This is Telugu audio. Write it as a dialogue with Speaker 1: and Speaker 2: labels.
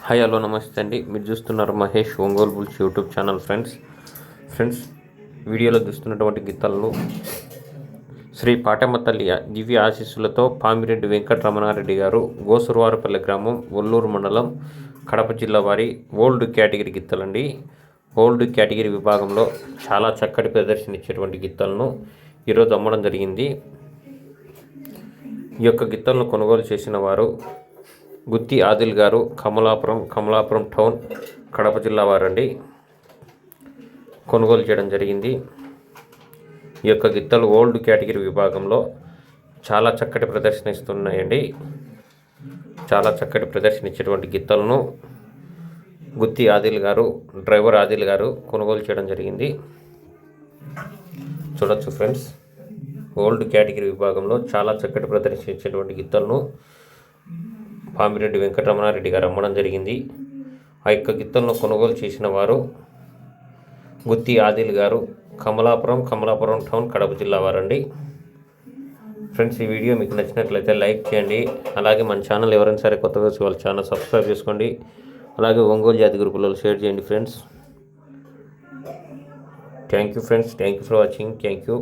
Speaker 1: హాయ్ హలో నమస్తే అండి. మీరు చూస్తున్నారు Mahesh Ongole bulls YouTube channel friends. Friends వీడియోలో చూస్తున్నటువంటి గీతాలను శ్రీ పాటమ్మ తల్లి దివ్య ఆశీస్సులతో పామిరెడ్డి వెంకటరమణారెడ్డి గారు గోసురువారపల్లి గ్రామం ఒల్లూరు మండలం కడప జిల్లా వారి ఓల్డ్ కేటగిరీ గీతలండి. ఓల్డ్ కేటగిరీ విభాగంలో చాలా చక్కటి ప్రదర్శన ఇచ్చేటువంటి గీతాలను ఈరోజు అమ్మడం జరిగింది. ఈ యొక్క గిత్తలను కొనుగోలు చేసిన వారు గుత్తి ఆదిల్ గారు కమలాపురం కమలాపురం టౌన్ కడప జిల్లా వారండి. కొనుగోలు చేయడం జరిగింది. ఈ యొక్క గిత్తలు ఓల్డ్ కేటగిరీ విభాగంలో చాలా చక్కటి ప్రదర్శన ఇస్తున్నాయండి చాలా చక్కటి ప్రదర్శన ఇచ్చేటువంటి గిత్తలను గుత్తి ఆదిల్ గారు డ్రైవర్ ఆదిల్ గారు కొనుగోలు చేయడం జరిగింది. చూడొచ్చు ఫ్రెండ్స్ ఓల్డ్ కేటగిరీ విభాగంలో చాలా చక్కటి ప్రదర్శన ఇచ్చేటువంటి గిత్తలను పామిరెడ్డి వెంకటరమణారెడ్డి గారు అమ్మడం జరిగింది. ఆ యొక్క గిత్తలను కొనుగోలు చేసిన వారు గుత్తి ఆదిల్ గారు కమలాపురం కమలాపురం టౌన్ కడప జిల్లా వారండి. ఫ్రెండ్స్ ఈ వీడియో మీకు నచ్చినట్లయితే లైక్ చేయండి. అలాగే మన ఛానల్ ఎవరైనా సరే కొత్తగా వచ్చి వాళ్ళ ఛానల్ సబ్స్క్రైబ్ చేసుకోండి. అలాగే ఒంగోలు జాతి గ్రూపులలో షేర్ చేయండి friends. Thank you friends. Thank you for watching. Thank you.